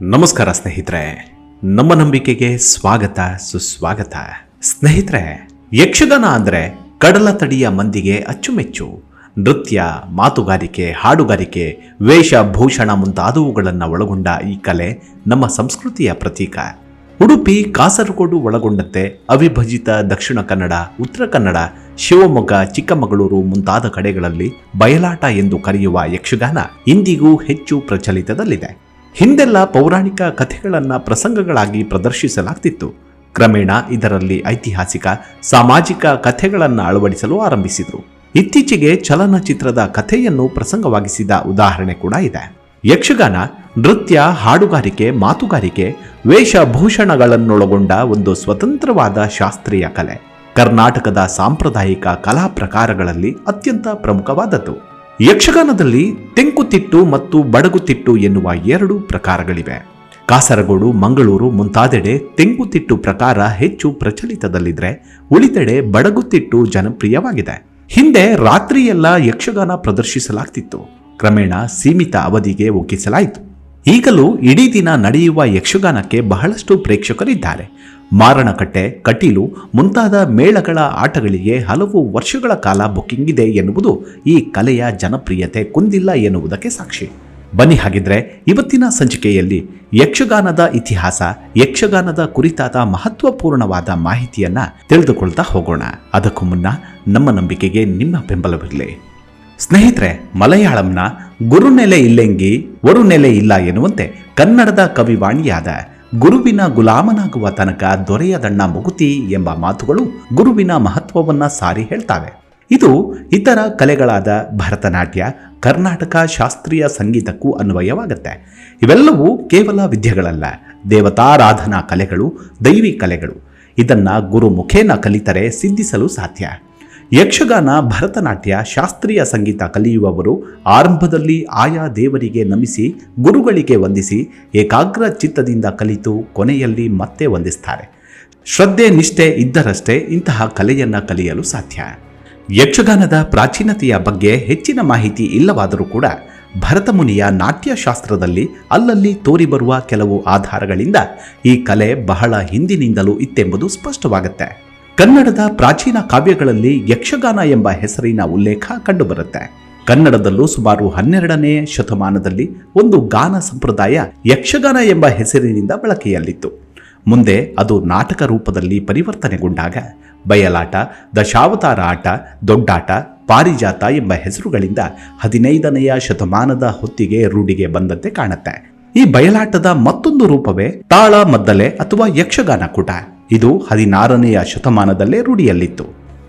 ನಮಸ್ಕಾರ ಸ್ನೇಹಿತರೆ, ನಮ್ಮ ನಂಬಿಕೆಗೆ ಸ್ವಾಗತ, ಸುಸ್ವಾಗತ. ಸ್ನೇಹಿತರೆ, ಯಕ್ಷಗಾನ ಅಂದ್ರೆ ಕಡಲ ತಡಿಯ ಮಂದಿಗೆ ಅಚ್ಚುಮೆಚ್ಚು. ನೃತ್ಯ, ಮಾತುಗಾರಿಕೆ, ಹಾಡುಗಾರಿಕೆ ವೇಷಭೂಷಣ ಮುಂತಾದವುಗಳನ್ನು ಒಳಗೊಂಡ ಈ ಕಲೆ ನಮ್ಮ ಸಂಸ್ಕೃತಿಯ ಪ್ರತೀಕ. ಉಡುಪಿ, ಕಾಸರಗೋಡು ಒಳಗೊಂಡಂತೆ ಅವಿಭಜಿತ ದಕ್ಷಿಣ ಕನ್ನಡ, ಉತ್ತರ ಕನ್ನಡ, ಶಿವಮೊಗ್ಗ, ಚಿಕ್ಕಮಗಳೂರು ಮುಂತಾದ ಕಡೆಗಳಲ್ಲಿ ಬಯಲಾಟ ಎಂದು ಕರೆಯುವ ಯಕ್ಷಗಾನ ಇಂದಿಗೂ ಹೆಚ್ಚು ಪ್ರಚಲಿತದಲ್ಲಿದೆ. ಹಿಂದೆಲ್ಲ ಪೌರಾಣಿಕ ಕಥೆಗಳನ್ನು ಪ್ರಸಂಗಗಳಾಗಿ ಪ್ರದರ್ಶಿಸಲಾಗ್ತಿತ್ತು. ಕ್ರಮೇಣ ಇದರಲ್ಲಿ ಐತಿಹಾಸಿಕ, ಸಾಮಾಜಿಕ ಕಥೆಗಳನ್ನು ಅಳವಡಿಸಲು ಆರಂಭಿಸಿದರು. ಇತ್ತೀಚೆಗೆ ಚಲನಚಿತ್ರದ ಕಥೆಯನ್ನು ಪ್ರಸಂಗವಾಗಿಸಿದ ಉದಾಹರಣೆ ಕೂಡ ಇದೆ. ಯಕ್ಷಗಾನ, ನೃತ್ಯ, ಹಾಡುಗಾರಿಕೆ, ಮಾತುಗಾರಿಕೆ, ವೇಷಭೂಷಣಗಳನ್ನೊಳಗೊಂಡ ಒಂದು ಸ್ವತಂತ್ರವಾದ ಶಾಸ್ತ್ರೀಯ ಕಲೆ. ಕರ್ನಾಟಕದ ಸಾಂಪ್ರದಾಯಿಕ ಕಲಾ ಪ್ರಕಾರಗಳಲ್ಲಿ ಅತ್ಯಂತ ಪ್ರಮುಖವಾದದ್ದು. ಯಕ್ಷಗಾನದಲ್ಲಿ ತೆಂಕುತಿಟ್ಟು ಮತ್ತು ಬಡಗುತಿಟ್ಟು ಎನ್ನುವ ಎರಡು ಪ್ರಕಾರಗಳಿವೆ. ಕಾಸರಗೋಡು, ಮಂಗಳೂರು ಮುಂತಾದೆಡೆ ತೆಂಕುತಿಟ್ಟು ಪ್ರಕಾರ ಹೆಚ್ಚು ಪ್ರಚಲಿತದಲ್ಲಿದ್ದರೆ ಉಳಿದೆಡೆ ಬಡಗುತಿಟ್ಟು ಜನಪ್ರಿಯವಾಗಿದೆ. ಹಿಂದೆ ರಾತ್ರಿಯೆಲ್ಲ ಯಕ್ಷಗಾನ ಪ್ರದರ್ಶಿಸಲಾಗ್ತಿತ್ತು. ಕ್ರಮೇಣ ಸೀಮಿತ ಅವಧಿಗೆ ಒಗ್ಗಿಸಲಾಯಿತು. ಈಗಲೂ ಇಡೀ ದಿನ ನಡೆಯುವ ಯಕ್ಷಗಾನಕ್ಕೆ ಬಹಳಷ್ಟು ಪ್ರೇಕ್ಷಕರಿದ್ದಾರೆ. ಮಾರಣಕಟ್ಟೆ, ಕಟೀಲು ಮುಂತಾದ ಮೇಳಗಳ ಆಟಗಳಿಗೆ ಹಲವು ವರ್ಷಗಳ ಕಾಲ ಬುಕ್ಕಿಂಗ್ ಇದೆ ಎನ್ನುವುದು ಈ ಕಲೆಯ ಜನಪ್ರಿಯತೆ ಕುಂದಿಲ್ಲ ಎನ್ನುವುದಕ್ಕೆ ಸಾಕ್ಷಿ. ಬನ್ನಿ ಹಾಗಿದ್ರೆ ಇವತ್ತಿನ ಸಂಚಿಕೆಯಲ್ಲಿ ಯಕ್ಷಗಾನದ ಇತಿಹಾಸ, ಯಕ್ಷಗಾನದ ಕುರಿತಾದ ಮಹತ್ವಪೂರ್ಣವಾದ ಮಾಹಿತಿಯನ್ನ ತಿಳಿದುಕೊಳ್ತಾ ಹೋಗೋಣ. ಅದಕ್ಕೂ ಮುನ್ನ ನಮ್ಮ ನಂಬಿಕೆಗೆ ನಿಮ್ಮ ಬೆಂಬಲವಿರಲಿ. ಸ್ನೇಹಿತರೆ, ಮಲಯಾಳಂನ ಗುರುನೆಲೆ ಇಲ್ಲೆಂಗಿ ವರುನೆಲೆ ಇಲ್ಲ ಎನ್ನುವಂತೆ ಕನ್ನಡದ ಕವಿವಾಣಿಯಾದ ಗುರುವಿನ ಗುಲಾಮನಾಗುವ ತನಕ ದೊರೆಯದಣ್ಣ ಮುಗುತಿ ಎಂಬ ಮಾತುಗಳು ಗುರುವಿನ ಮಹತ್ವವನ್ನ ಸಾರಿ ಹೇಳ್ತಾವೆ. ಇದು ಇತರ ಕಲೆಗಳಾದ ಭರತನಾಟ್ಯ, ಕರ್ನಾಟಕ ಶಾಸ್ತ್ರೀಯ ಸಂಗೀತಕ್ಕೂ ಅನ್ವಯವಾಗುತ್ತೆ. ಇವೆಲ್ಲವೂ ಕೇವಲ ವಿದ್ಯೆಗಳಲ್ಲ, ದೇವತಾರಾಧನಾ ಕಲೆಗಳು, ದೈವಿ ಕಲೆಗಳು. ಇದನ್ನ ಗುರು ಮುಖೇನ ಕಲಿತರೆ ಸಿದ್ಧಿಸಲು ಸಾಧ್ಯ. ಯಕ್ಷಗಾನ, ಭರತನಾಟ್ಯ, ಶಾಸ್ತ್ರೀಯ ಸಂಗೀತ ಕಲಿಯುವವರು ಆರಂಭದಲ್ಲಿ ಆಯಾ ದೇವರಿಗೆ ನಮಿಸಿ, ಗುರುಗಳಿಗೆ ವಂದಿಸಿ, ಏಕಾಗ್ರ ಚಿತ್ತದಿಂದ ಕಲಿತು ಕೊನೆಯಲ್ಲಿ ಮತ್ತೆ ವಂದಿಸ್ತಾರೆ. ಶ್ರದ್ಧೆ, ನಿಷ್ಠೆ ಇದ್ದರಷ್ಟೇ ಇಂತಹ ಕಲೆಯನ್ನು ಕಲಿಯಲು ಸಾಧ್ಯ. ಯಕ್ಷಗಾನದ ಪ್ರಾಚೀನತೆಯ ಬಗ್ಗೆ ಹೆಚ್ಚಿನ ಮಾಹಿತಿ ಇಲ್ಲವಾದರೂ ಕೂಡ ಭರತಮುನಿಯ ನಾಟ್ಯಶಾಸ್ತ್ರದಲ್ಲಿ ಅಲ್ಲಲ್ಲಿ ತೋರಿಬರುವ ಕೆಲವು ಆಧಾರಗಳಿಂದ ಈ ಕಲೆ ಬಹಳ ಹಿಂದಿನಿಂದಲೂ ಇತ್ತೆಂಬುದು ಸ್ಪಷ್ಟವಾಗುತ್ತೆ. ಕನ್ನಡದ ಪ್ರಾಚೀನ ಕಾವ್ಯಗಳಲ್ಲಿ ಯಕ್ಷಗಾನ ಎಂಬ ಹೆಸರಿನ ಉಲ್ಲೇಖ ಕಂಡುಬರುತ್ತೆ. ಕನ್ನಡದಲ್ಲೂ ಸುಮಾರು ಹನ್ನೆರಡನೇ ಶತಮಾನದಲ್ಲಿ ಒಂದು ಗಾನ ಸಂಪ್ರದಾಯ ಯಕ್ಷಗಾನ ಎಂಬ ಹೆಸರಿನಿಂದ ಬಳಕೆಯಲ್ಲಿತ್ತು. ಮುಂದೆ ಅದು ನಾಟಕ ರೂಪದಲ್ಲಿ ಪರಿವರ್ತನೆಗೊಂಡಾಗ ಬಯಲಾಟ, ದಶಾವತಾರ ಆಟ, ದೊಡ್ಡಾಟ, ಪಾರಿಜಾತ ಎಂಬ ಹೆಸರುಗಳಿಂದ ಹದಿನೈದನೆಯ ಶತಮಾನದ ಹೊತ್ತಿಗೆ ರೂಢಿಗೆ ಬಂದಂತೆ ಕಾಣುತ್ತೆ. ಈ ಬಯಲಾಟದ ಮತ್ತೊಂದು ರೂಪವೇ ತಾಳ ಮದ್ದಲೆ ಅಥವಾ ಯಕ್ಷಗಾನ ಕೂಟ. ಇದು ಹದಿನಾರನೆಯ ಶತಮಾನದಲ್ಲೇ ರೂಢಿಯಲ್ಲಿತ್ತು.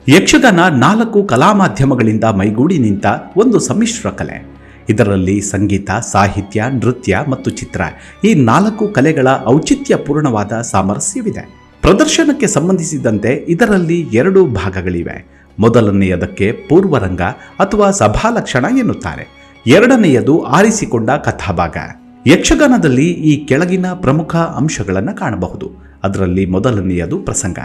ಯಕ್ಷಗಾನ ನಾಲ್ಕು ಕಲಾ ಮಾಧ್ಯಮಗಳಿಂದ ಮೈಗೂಡಿ ನಿಂತ ಒಂದು ಸಮ್ಮಿಶ್ರ ಕಲೆ. ಇದರಲ್ಲಿ ಸಂಗೀತ, ಸಾಹಿತ್ಯ, ನೃತ್ಯ ಮತ್ತು ಚಿತ್ರ ಈ ನಾಲ್ಕು ಕಲೆಗಳ ಔಚಿತ್ಯಪೂರ್ಣವಾದ ಸಾಮರಸ್ಯವಿದೆ. ಪ್ರದರ್ಶನಕ್ಕೆ ಸಂಬಂಧಿಸಿದಂತೆ ಇದರಲ್ಲಿ ಎರಡು ಭಾಗಗಳಿವೆ. ಮೊದಲನೆಯದಕ್ಕೆ ಪೂರ್ವರಂಗ ಅಥವಾ ಸಭಾಲಕ್ಷಣ ಎನ್ನುತ್ತಾರೆ. ಎರಡನೆಯದು ಆರಿಸಿಕೊಂಡ ಕಥಾಭಾಗ. ಯಕ್ಷಗಾನದಲ್ಲಿ ಈ ಕೆಳಗಿನ ಪ್ರಮುಖ ಅಂಶಗಳನ್ನು ಕಾಣಬಹುದು. ಅದರಲ್ಲಿ ಮೊದಲನೆಯದು ಪ್ರಸಂಗ.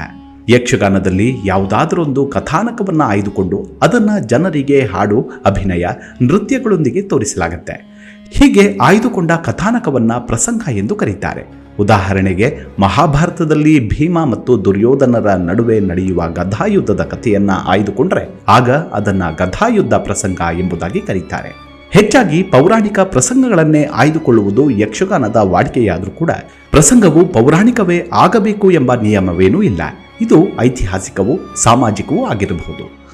ಯಕ್ಷಗಾನದಲ್ಲಿ ಯಾವುದಾದರೊಂದು ಕಥಾನಕವನ್ನು ಆಯ್ದುಕೊಂಡು ಅದನ್ನು ಜನರಿಗೆ ಹಾಡು, ಅಭಿನಯ, ನೃತ್ಯಗಳೊಂದಿಗೆ ತೋರಿಸಲಾಗುತ್ತೆ. ಹೀಗೆ ಆಯ್ದುಕೊಂಡ ಕಥಾನಕವನ್ನು ಪ್ರಸಂಗ ಎಂದು ಕರೀತಾರೆ. ಉದಾಹರಣೆಗೆ, ಮಹಾಭಾರತದಲ್ಲಿ ಭೀಮ ಮತ್ತು ದುರ್ಯೋಧನರ ನಡುವೆ ನಡೆಯುವ ಗಧಾಯುದ್ಧದ ಕಥೆಯನ್ನು ಆಯ್ದುಕೊಂಡರೆ, ಆಗ ಅದನ್ನು ಗಧಾಯುದ್ಧ ಪ್ರಸಂಗ ಎಂಬುದಾಗಿ ಕರೀತಾರೆ. ಹೆಚ್ಚಾಗಿ ಪೌರಾಣಿಕ ಪ್ರಸಂಗಗಳನ್ನೇ ಆಯ್ದುಕೊಳ್ಳುವುದು ಯಕ್ಷಗಾನದ ವಾಡಿಕೆಯಾದರೂ ಕೂಡ ಪ್ರಸಂಗವು ಪೌರಾಣಿಕವೇ ಆಗಬೇಕು ಎಂಬ ನಿಯಮವೇನೂ ಇಲ್ಲ. ಇದು ಐತಿಹಾಸಿಕವೂ ಸಾಮಾಜಿಕವೂ ಆಗಿರಬಹುದು.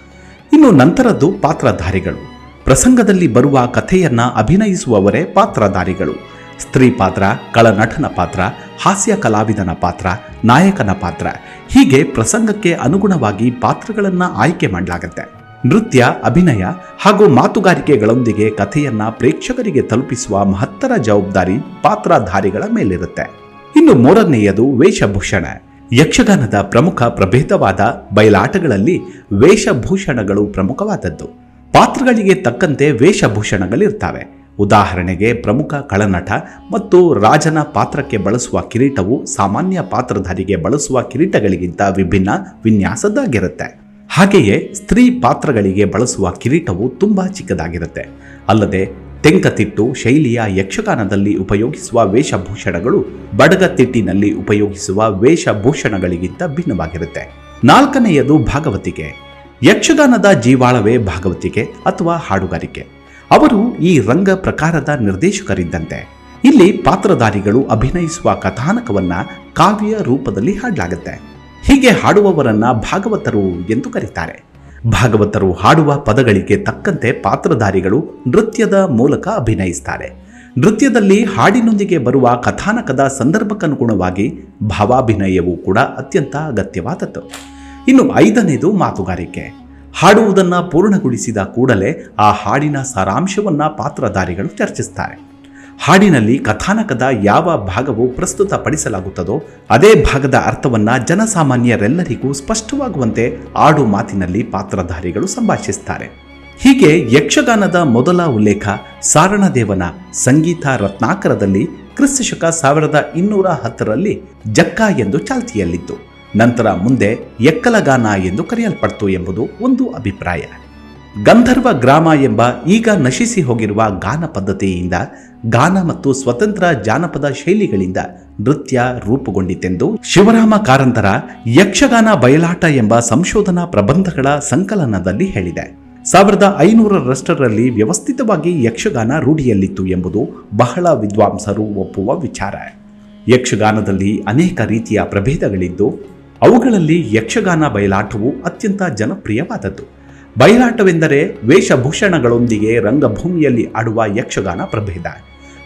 ಇನ್ನು ನಂತರದ್ದು ಪಾತ್ರಧಾರಿಗಳು. ಪ್ರಸಂಗದಲ್ಲಿ ಬರುವ ಕಥೆಯನ್ನ ಅಭಿನಯಿಸುವವರೇ ಪಾತ್ರಧಾರಿಗಳು. ಸ್ತ್ರೀ ಪಾತ್ರ, ಕಳನಟನ ಪಾತ್ರ, ಹಾಸ್ಯ ಕಲಾವಿದನ ಪಾತ್ರ, ನಾಯಕನ ಪಾತ್ರ. ಹೀಗೆ ಪ್ರಸಂಗಕ್ಕೆ ಅನುಗುಣವಾಗಿ ಪಾತ್ರಗಳನ್ನು ಆಯ್ಕೆ ಮಾಡಲಾಗುತ್ತೆ. ನೃತ್ಯ, ಅಭಿನಯ ಹಾಗೂ ಮಾತುಗಾರಿಕೆಗಳೊಂದಿಗೆ ಕಥೆಯನ್ನ ಪ್ರೇಕ್ಷಕರಿಗೆ ತಲುಪಿಸುವ ಮಹತ್ತರ ಜವಾಬ್ದಾರಿ ಪಾತ್ರಧಾರಿಗಳ ಮೇಲಿರುತ್ತೆ. ಇನ್ನು ಮೂರನೆಯದು ವೇಷಭೂಷಣ. ಯಕ್ಷಗಾನದ ಪ್ರಮುಖ ಪ್ರಭೇದವಾದ ಬಯಲಾಟಗಳಲ್ಲಿ ವೇಷಭೂಷಣಗಳು ಪ್ರಮುಖವಾದದ್ದು. ಪಾತ್ರಗಳಿಗೆ ತಕ್ಕಂತೆ ವೇಷಭೂಷಣಗಳಿರ್ತವೆ. ಉದಾಹರಣೆಗೆ ಪ್ರಮುಖ ಕಳನಟ ಮತ್ತು ರಾಜನ ಪಾತ್ರಕ್ಕೆ ಬಳಸುವ ಕಿರೀಟವು ಸಾಮಾನ್ಯ ಪಾತ್ರಧಾರಿಗೆ ಬಳಸುವ ಕಿರೀಟಗಳಿಗಿಂತ ವಿಭಿನ್ನ ವಿನ್ಯಾಸದ್ದಾಗಿರುತ್ತೆ. ಹಾಗೆಯೇ ಸ್ತ್ರೀ ಪಾತ್ರಗಳಿಗೆ ಬಳಸುವ ಕಿರೀಟವು ತುಂಬಾ ಚಿಕ್ಕದಾಗಿರುತ್ತೆ. ಅಲ್ಲದೆ ತೆಂಕತಿಟ್ಟು ಶೈಲಿಯ ಯಕ್ಷಗಾನದಲ್ಲಿ ಉಪಯೋಗಿಸುವ ವೇಷಭೂಷಣಗಳು ಬಡಗತಿಟ್ಟಿನಲ್ಲಿ ಉಪಯೋಗಿಸುವ ವೇಷಭೂಷಣಗಳಿಗಿಂತ ಭಿನ್ನವಾಗಿರುತ್ತೆ. ನಾಲ್ಕನೆಯದು ಭಾಗವತಿಕೆ. ಯಕ್ಷಗಾನದ ಜೀವಾಳವೇ ಭಾಗವತಿಕೆ ಅಥವಾ ಹಾಡುಗಾರಿಕೆ. ಅವರು ಈ ರಂಗ ಪ್ರಕಾರದ ನಿರ್ದೇಶಕರಿದ್ದಂತೆ. ಇಲ್ಲಿ ಪಾತ್ರಧಾರಿಗಳು ಅಭಿನಯಿಸುವ ಕಥಾನಕವನ್ನ ಕಾವ್ಯ ರೂಪದಲ್ಲಿ ಹಾಡಲಾಗುತ್ತೆ. ಹೀಗೆ ಹಾಡುವವರನ್ನ ಭಾಗವತರು ಎಂದು ಕರೀತಾರೆ. ಭಾಗವತರು ಹಾಡುವ ಪದಗಳಿಗೆ ತಕ್ಕಂತೆ ಪಾತ್ರಧಾರಿಗಳು ನೃತ್ಯದ ಮೂಲಕ ಅಭಿನಯಿಸ್ತಾರೆ. ನೃತ್ಯದಲ್ಲಿ ಹಾಡಿನೊಂದಿಗೆ ಬರುವ ಕಥಾನಕದ ಸಂದರ್ಭಕ್ಕನುಗುಣವಾಗಿ ಭಾವಾಭಿನಯವೂ ಕೂಡ ಅತ್ಯಂತ ಅಗತ್ಯವಾದದ್ದು. ಇನ್ನು ಐದನೇದು ಮಾತುಗಾರಿಕೆ. ಹಾಡುವುದನ್ನು ಪೂರ್ಣಗೊಳಿಸಿದ ಕೂಡಲೇ ಆ ಹಾಡಿನ ಸಾರಾಂಶವನ್ನು ಪಾತ್ರಧಾರಿಗಳು ಚರ್ಚಿಸ್ತಾರೆ. ಹಾಡಿನಲ್ಲಿ ಕಥಾನಕದ ಯಾವ ಭಾಗವು ಪ್ರಸ್ತುತಪಡಿಸಲಾಗುತ್ತದೋ ಅದೇ ಭಾಗದ ಅರ್ಥವನ್ನ ಜನಸಾಮಾನ್ಯರೆಲ್ಲರಿಗೂ ಸ್ಪಷ್ಟವಾಗುವಂತೆ ಆಡು ಮಾತಿನಲ್ಲಿ ಪಾತ್ರಧಾರಿಗಳು ಸಂಭಾಷಿಸ್ತಾರೆ. ಹೀಗೆ ಯಕ್ಷಗಾನದ ಮೊದಲ ಉಲ್ಲೇಖ ಸಾರಣದೇವನ ಸಂಗೀತ ರತ್ನಾಕರದಲ್ಲಿ ಕ್ರಿಸ್ತಶಕ ಸಾವಿರದ ಇನ್ನೂರ ಹತ್ತರಲ್ಲಿ ಜಕ್ಕ ಎಂದು ಚಾಲ್ತಿಯಲ್ಲಿತ್ತು. ನಂತರ ಮುಂದೆ ಎಕ್ಕಲಗಾನ ಎಂದು ಕರೆಯಲ್ಪಡ್ತು ಎಂಬುದು ಒಂದು ಅಭಿಪ್ರಾಯ. ಗಂಧರ್ವ ಗ್ರಾಮ ಎಂಬ ಈಗ ನಶಿಸಿ ಹೋಗಿರುವ ಗಾನ ಪದ್ಧತಿಯಿಂದ ಗಾನ ಮತ್ತು ಸ್ವತಂತ್ರ ಜಾನಪದ ಶೈಲಿಗಳಿಂದ ನೃತ್ಯ ರೂಪುಗೊಂಡಿತೆಂದು ಶಿವರಾಮ ಕಾರಂತರ ಯಕ್ಷಗಾನ ಬಯಲಾಟ ಎಂಬ ಸಂಶೋಧನಾ ಪ್ರಬಂಧಗಳ ಸಂಕಲನದಲ್ಲಿ ಹೇಳಿದೆ. ಸಾವಿರದ ಐನೂರರಷ್ಟರಲ್ಲಿ ವ್ಯವಸ್ಥಿತವಾಗಿ ಯಕ್ಷಗಾನ ರೂಢಿಯಲ್ಲಿತ್ತು ಎಂಬುದು ಬಹಳ ವಿದ್ವಾಂಸರು ಒಪ್ಪುವ ವಿಚಾರ. ಯಕ್ಷಗಾನದಲ್ಲಿ ಅನೇಕ ರೀತಿಯ ಪ್ರಭೇದಗಳಿದ್ದು, ಅವುಗಳಲ್ಲಿ ಯಕ್ಷಗಾನ ಬಯಲಾಟವು ಅತ್ಯಂತ ಜನಪ್ರಿಯವಾದದ್ದು. ಬಯಲಾಟವೆಂದರೆ ವೇಷಭೂಷಣಗಳೊಂದಿಗೆ ರಂಗಭೂಮಿಯಲ್ಲಿ ಆಡುವ ಯಕ್ಷಗಾನ ಪ್ರಭೇದ.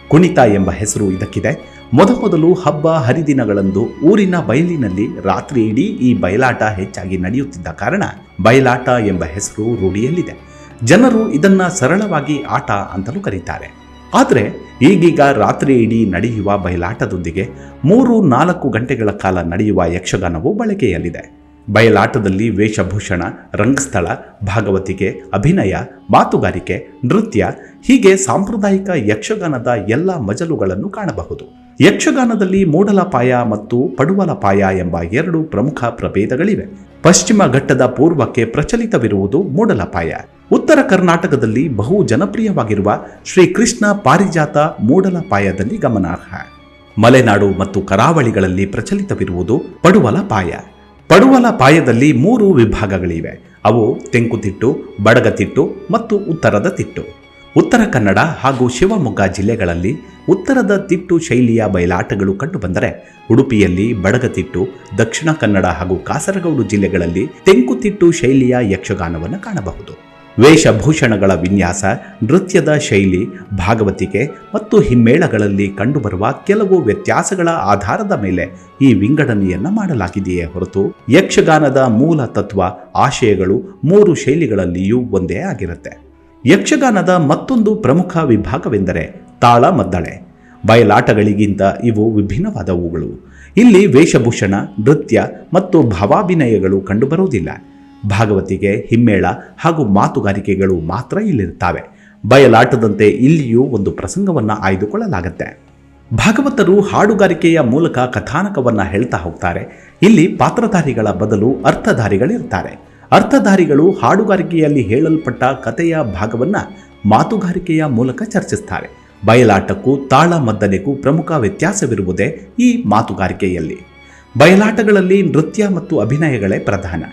ಕುಣಿತ ಎಂಬ ಹೆಸರು ಇದಕ್ಕಿದೆ. ಮೊದಮೊದಲು ಹಬ್ಬ ಹರಿದಿನಗಳಂದು ಊರಿನ ಬಯಲಿನಲ್ಲಿ ರಾತ್ರಿ ಇಡೀ ಈ ಬಯಲಾಟ ಹೆಚ್ಚಾಗಿ ನಡೆಯುತ್ತಿದ್ದ ಕಾರಣ ಬಯಲಾಟ ಎಂಬ ಹೆಸರು ರೂಢಿಯಲ್ಲಿದೆ. ಜನರು ಇದನ್ನ ಸರಳವಾಗಿ ಆಟ ಅಂತಲೂ ಕರೀತಾರೆ. ಆದರೆ ಈಗೀಗ ರಾತ್ರಿ ಇಡೀ ನಡೆಯುವ ಬಯಲಾಟದೊಂದಿಗೆ ಮೂರು ನಾಲ್ಕು ಗಂಟೆಗಳ ಕಾಲ ನಡೆಯುವ ಯಕ್ಷಗಾನವು ಬಳಕೆಯಲ್ಲಿದೆ. ಬಯಲಾಟದಲ್ಲಿ ವೇಷಭೂಷಣ, ರಂಗಸ್ಥಳ, ಭಾಗವತಿಕೆ, ಅಭಿನಯ, ಮಾತುಗಾರಿಕೆ, ನೃತ್ಯ, ಹೀಗೆ ಸಾಂಪ್ರದಾಯಿಕ ಯಕ್ಷಗಾನದ ಎಲ್ಲ ಮಜಲುಗಳನ್ನು ಕಾಣಬಹುದು. ಯಕ್ಷಗಾನದಲ್ಲಿ ಮೂಡಲಪಾಯ ಮತ್ತು ಪಡುವಲಪಾಯ ಎಂಬ ಎರಡು ಪ್ರಮುಖ ಪ್ರಭೇದಗಳಿವೆ. ಪಶ್ಚಿಮ ಘಟ್ಟದ ಪೂರ್ವಕ್ಕೆ ಪ್ರಚಲಿತವಿರುವುದು ಮೂಡಲಪಾಯ. ಉತ್ತರ ಕರ್ನಾಟಕದಲ್ಲಿ ಬಹು ಜನಪ್ರಿಯವಾಗಿರುವ ಶ್ರೀಕೃಷ್ಣ ಪಾರಿಜಾತ ಮೂಡಲಪಾಯದಲ್ಲಿ ಗಮನಾರ್ಹ. ಮಲೆನಾಡು ಮತ್ತು ಕರಾವಳಿಗಳಲ್ಲಿ ಪ್ರಚಲಿತವಿರುವುದು ಪಡುವಲಪಾಯ. ಪಡುವಲ ಪಾಯದಲ್ಲಿ ಮೂರು ವಿಭಾಗಗಳಿವೆ. ಅವು ತೆಂಕುತಿಟ್ಟು ಬಡಗತಿಟ್ಟು ಮತ್ತು ಉತ್ತರದ ತಿಟ್ಟು. ಉತ್ತರ ಕನ್ನಡ ಹಾಗೂ ಶಿವಮೊಗ್ಗ ಜಿಲ್ಲೆಗಳಲ್ಲಿ ಉತ್ತರದ ತಿಟ್ಟು ಶೈಲಿಯ ಬಯಲಾಟಗಳು ಕಂಡುಬಂದರೆ ಉಡುಪಿಯಲ್ಲಿ ಬಡಗತಿಟ್ಟು ದಕ್ಷಿಣ ಕನ್ನಡ ಹಾಗೂ ಕಾಸರಗೋಡು ಜಿಲ್ಲೆಗಳಲ್ಲಿ ತೆಂಕುತಿಟ್ಟು ಶೈಲಿಯ ಯಕ್ಷಗಾನವನ್ನು ಕಾಣಬಹುದು. ವೇಷಭೂಷಣಗಳ ವಿನ್ಯಾಸ, ನೃತ್ಯದ ಶೈಲಿ, ಭಾಗವತಿಕೆ ಮತ್ತು ಹಿಮ್ಮೇಳಗಳಲ್ಲಿ ಕಂಡುಬರುವ ಕೆಲವು ವ್ಯತ್ಯಾಸಗಳ ಆಧಾರದ ಮೇಲೆ ಈ ವಿಂಗಡಣೆಯನ್ನು ಮಾಡಲಾಗಿದೆಯೇ ಹೊರತು ಯಕ್ಷಗಾನದ ಮೂಲ ತತ್ವ, ಆಶಯಗಳು ಮೂರು ಶೈಲಿಗಳಲ್ಲಿಯೂ ಒಂದೇ ಆಗಿರುತ್ತೆ. ಯಕ್ಷಗಾನದ ಮತ್ತೊಂದು ಪ್ರಮುಖ ವಿಭಾಗವೆಂದರೆ ತಾಳ ಮದ್ದಳೆ. ಬಯಲಾಟಗಳಿಗಿಂತ ಇವು ವಿಭಿನ್ನವಾದವುಗಳು. ಇಲ್ಲಿ ವೇಷಭೂಷಣ, ನೃತ್ಯ ಮತ್ತು ಭಾವಾಭಿನಯಗಳು ಕಂಡುಬರುವುದಿಲ್ಲ. ಭಾಗವತಿಗೆ, ಹಿಮ್ಮೇಳ ಹಾಗೂ ಮಾತುಗಾರಿಕೆಗಳು ಮಾತ್ರ ಇಲ್ಲಿರುತ್ತವೆ. ಬಯಲಾಟದಂತೆ ಇಲ್ಲಿಯೂ ಒಂದು ಪ್ರಸಂಗವನ್ನ ಆಯ್ದುಕೊಳ್ಳಲಾಗುತ್ತೆ. ಭಾಗವತರು ಹಾಡುಗಾರಿಕೆಯ ಮೂಲಕ ಕಥಾನಕವನ್ನ ಹೇಳ್ತಾ ಹೋಗ್ತಾರೆ. ಇಲ್ಲಿ ಪಾತ್ರಧಾರಿಗಳ ಬದಲು ಅರ್ಥಧಾರಿಗಳಿರ್ತಾರೆ. ಅರ್ಥಧಾರಿಗಳು ಹಾಡುಗಾರಿಕೆಯಲ್ಲಿ ಹೇಳಲ್ಪಟ್ಟ ಕಥೆಯ ಭಾಗವನ್ನ ಮಾತುಗಾರಿಕೆಯ ಮೂಲಕ ಚರ್ಚಿಸ್ತಾರೆ. ಬಯಲಾಟಕ್ಕೂ ತಾಳ ಮದ್ದನೆಗೂ ಪ್ರಮುಖ ವ್ಯತ್ಯಾಸವಿರುವುದೇ ಈ ಮಾತುಗಾರಿಕೆಯಲ್ಲಿ. ಬಯಲಾಟಗಳಲ್ಲಿ ನೃತ್ಯ ಮತ್ತು ಅಭಿನಯಗಳೇ ಪ್ರಧಾನ.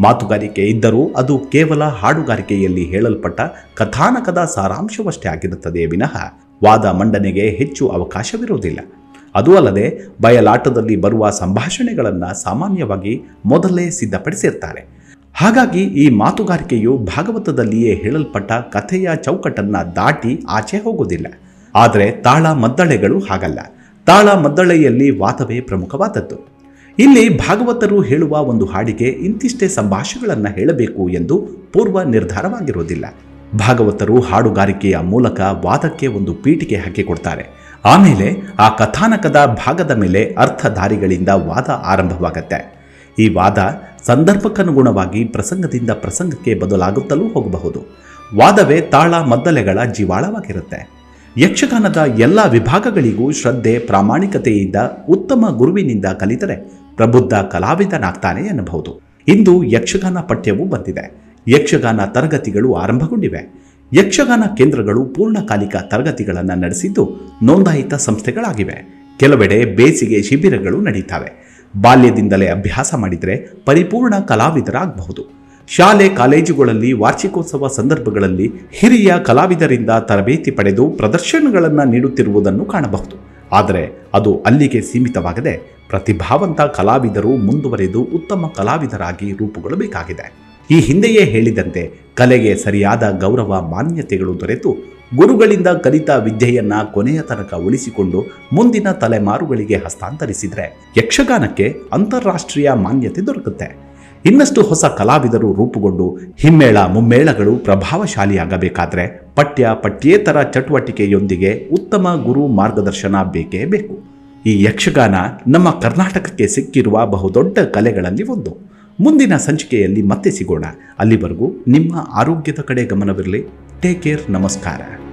ಮಾತುಗಾರಿಕೆ ಇದ್ದರೂ ಅದು ಕೇವಲ ಹಾಡುಗಾರಿಕೆಯಲ್ಲಿ ಹೇಳಲ್ಪಟ್ಟ ಕಥಾನಕದ ಸಾರಾಂಶವಷ್ಟೇ ಆಗಿರುತ್ತದೆ ವಿನಃ ವಾದ ಮಂಡನೆಗೆ ಹೆಚ್ಚು ಅವಕಾಶವಿರುವುದಿಲ್ಲ. ಅದೂ ಅಲ್ಲದೆ ಬಯಲಾಟದಲ್ಲಿ ಬರುವ ಸಂಭಾಷಣೆಗಳನ್ನು ಸಾಮಾನ್ಯವಾಗಿ ಮೊದಲೇ ಸಿದ್ಧಪಡಿಸಿರ್ತಾರೆ. ಹಾಗಾಗಿ ಈ ಮಾತುಗಾರಿಕೆಯು ಭಾಗವತದಲ್ಲಿಯೇ ಹೇಳಲ್ಪಟ್ಟ ಕಥೆಯ ಚೌಕಟ್ಟನ್ನು ದಾಟಿ ಆಚೆ ಹೋಗುವುದಿಲ್ಲ. ಆದರೆ ತಾಳ ಮದ್ದಳೆಗಳು ಹಾಗಲ್ಲ. ತಾಳ ಮದ್ದಳೆಯಲ್ಲಿ ವಾದವೇ ಪ್ರಮುಖವಾದದ್ದು. ಇಲ್ಲಿ ಭಾಗವತರು ಹೇಳುವ ಒಂದು ಹಾಡಿಗೆ ಇಂತಿಷ್ಟೇ ಸಂಭಾಷೆಗಳನ್ನು ಹೇಳಬೇಕು ಎಂದು ಪೂರ್ವ ನಿರ್ಧಾರವಾಗಿರುವುದಿಲ್ಲ. ಭಾಗವತರು ಹಾಡುಗಾರಿಕೆಯ ಮೂಲಕ ವಾದಕ್ಕೆ ಒಂದು ಪೀಠಿಕೆ ಹಾಕಿಕೊಡ್ತಾರೆ. ಆಮೇಲೆ ಆ ಕಥಾನಕದ ಭಾಗದ ಮೇಲೆ ಅರ್ಥಧಾರಿಗಳಿಂದ ವಾದ ಆರಂಭವಾಗತ್ತೆ. ಈ ವಾದ ಸಂದರ್ಭಕ್ಕನುಗುಣವಾಗಿ ಪ್ರಸಂಗದಿಂದ ಪ್ರಸಂಗಕ್ಕೆ ಬದಲಾಗುತ್ತಲೂ ಹೋಗಬಹುದು. ವಾದವೇ ತಾಳ ಮದ್ದಲೆಗಳ ಜೀವಾಳವಾಗಿರುತ್ತೆ. ಯಕ್ಷಗಾನದ ಎಲ್ಲ ವಿಭಾಗಗಳಿಗೂ ಶ್ರದ್ಧೆ ಪ್ರಾಮಾಣಿಕತೆಯಿಂದ ಉತ್ತಮ ಗುರುವಿನಿಂದ ಕಲಿತರೆ ಪ್ರಬುದ್ಧ ಕಲಾವಿದನಾಗ್ತಾನೆ ಎನ್ನಬಹುದು. ಇಂದು ಯಕ್ಷಗಾನ ಪಠ್ಯವೂ ಬಂದಿದೆ. ಯಕ್ಷಗಾನ ತರಗತಿಗಳು ಆರಂಭಗೊಂಡಿವೆ. ಯಕ್ಷಗಾನ ಕೇಂದ್ರಗಳು ಪೂರ್ಣಕಾಲಿಕ ತರಗತಿಗಳನ್ನು ನಡೆಸಿದ್ದು ನೋಂದಾಯಿತ ಸಂಸ್ಥೆಗಳಾಗಿವೆ. ಕೆಲವೆಡೆ ಬೇಸಿಗೆ ಶಿಬಿರಗಳು ನಡೀತವೆ. ಬಾಲ್ಯದಿಂದಲೇ ಅಭ್ಯಾಸ ಮಾಡಿದರೆ ಪರಿಪೂರ್ಣ ಕಲಾವಿದರಾಗಬಹುದು. ಶಾಲೆ ಕಾಲೇಜುಗಳಲ್ಲಿ ವಾರ್ಷಿಕೋತ್ಸವ ಸಂದರ್ಭಗಳಲ್ಲಿ ಹಿರಿಯ ಕಲಾವಿದರಿಂದ ತರಬೇತಿ ಪಡೆದು ಪ್ರದರ್ಶನಗಳನ್ನು ನೀಡುತ್ತಿರುವುದನ್ನು ಕಾಣಬಹುದು. ಆದರೆ ಅದು ಅಲ್ಲಿಗೆ ಸೀಮಿತವಾಗದೆ ಪ್ರತಿಭಾವಂತ ಕಲಾವಿದರು ಮುಂದುವರೆದು ಉತ್ತಮ ಕಲಾವಿದರಾಗಿ ರೂಪುಗೊಳ್ಳಬೇಕಾಗಿದೆ. ಈ ಹಿಂದೆಯೇ ಹೇಳಿದಂತೆ ಕಲೆಗೆ ಸರಿಯಾದ ಗೌರವ ಮಾನ್ಯತೆಗಳು ದೊರೆತು ಗುರುಗಳಿಂದ ಕಲಿತ ವಿದ್ಯೆಯನ್ನ ಕೊನೆಯ ತನಕ ಉಳಿಸಿಕೊಂಡು ಮುಂದಿನ ತಲೆಮಾರುಗಳಿಗೆ ಹಸ್ತಾಂತರಿಸಿದರೆ ಯಕ್ಷಗಾನಕ್ಕೆ ಅಂತಾರಾಷ್ಟ್ರೀಯ ಮಾನ್ಯತೆ ದೊರಕುತ್ತೆ. ಇನ್ನಷ್ಟು ಹೊಸ ಕಲಾವಿದರು ರೂಪುಗೊಂಡು ಹಿಮ್ಮೇಳ ಮುಮ್ಮೇಳಗಳು ಪ್ರಭಾವಶಾಲಿಯಾಗಬೇಕಾದ್ರೆ ಪಠ್ಯ ಪಠ್ಯೇತರ ಚಟುವಟಿಕೆಯೊಂದಿಗೆ ಉತ್ತಮ ಗುರು ಮಾರ್ಗದರ್ಶನ ಬೇಕೇ ಬೇಕು. ಈ ಯಕ್ಷಗಾನ ನಮ್ಮ ಕರ್ನಾಟಕಕ್ಕೆ ಸಿಕ್ಕಿರುವ ಬಹುದೊಡ್ಡ ಕಲೆಗಳಲ್ಲಿ ಒಂದು. ಮುಂದಿನ ಸಂಚಿಕೆಯಲ್ಲಿ ಮತ್ತೆ ಸಿಗೋಣ. ಅಲ್ಲಿವರೆಗೂ ನಿಮ್ಮ ಆರೋಗ್ಯದ ಕಡೆ ಗಮನವಿರಲಿ. ಟೇಕ್ ಕೇರ್ ನಮಸ್ಕಾರ.